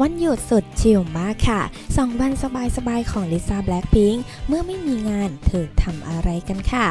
วันหยุดสุดชิลมากค่ะ2วันสบายๆของลิซ่าแบล็คพิงค์เมื่อไม่มีงานเธอทำอะไรกันค่ะ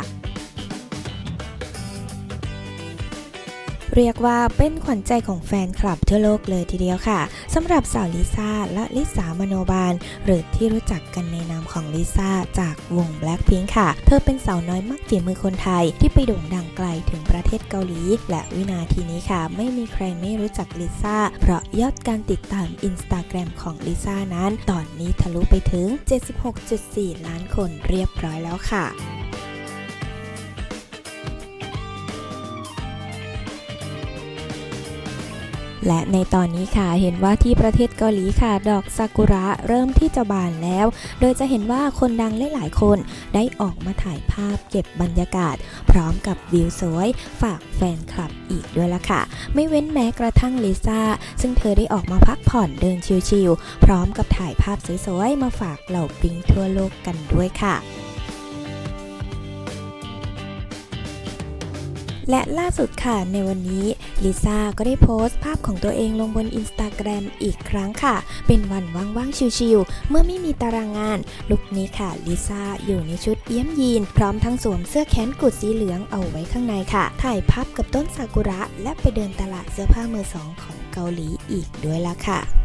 เรียกว่าเป็นขวัญใจของแฟนคลับทั่วโลกเลยทีเดียวค่ะสำหรับสาวลิซ่าและลิสามโนบาล หรือที่รู้จักกันในนามของลิซ่าจากวง Blackpink ค่ะ เธอเป็นสาวน้อยมักฝีมือคนไทยที่ไปโด่งดังไกลถึงประเทศเกาหลี และวินาทีนี้ค่ะ ไม่มีใครไม่รู้จักลิซ่าเพราะยอดการติดตามอินสตาแกรมของลิซ่านั้น ตอนนี้ทะลุไปถึง 76.4 ล้านคนเรียบร้อยแล้วค่ะ และในตอนนี้ค่ะเห็นว่าที่ประเทศเกาหลีค่ะ ดอกซากุระเริ่มที่จะบานแล้ว โดยจะเห็นว่าคนดังหลายๆคนได้ออกมาถ่ายภาพเก็บบรรยากาศ พร้อมกับวิวสวย ฝากแฟนคลับอีกด้วยละค่ะ ไม่เว้นแม้กระทั่งลิซ่า ซึ่งเธอได้ออกมาพักผ่อนเดินชิลๆพร้อมกับถ่ายภาพสวยๆมาฝากเหล่าปิงทั่วโลกกันด้วยค่ะ และล่าสุดค่ะในวันนี้ลิซ่าก็ได้โพสต์ภาพของตัวเองลงบนอินสตาแกรมอีกครั้งค่ะ เป็นวันว่างๆชิลๆเมื่อไม่มีตารางงาน ลุคนี้ค่ะลิซ่าอยู่ในชุดเอี้ยมยีน พร้อมทั้งสวมเสื้อแขนกุดสีเหลืองเอาไว้ข้างในค่ะ ถ่ายภาพกับต้นซากุระ และไปเดินตลาดเสื้อผ้ามือสองของเกาหลีอีกด้วยละค่ะ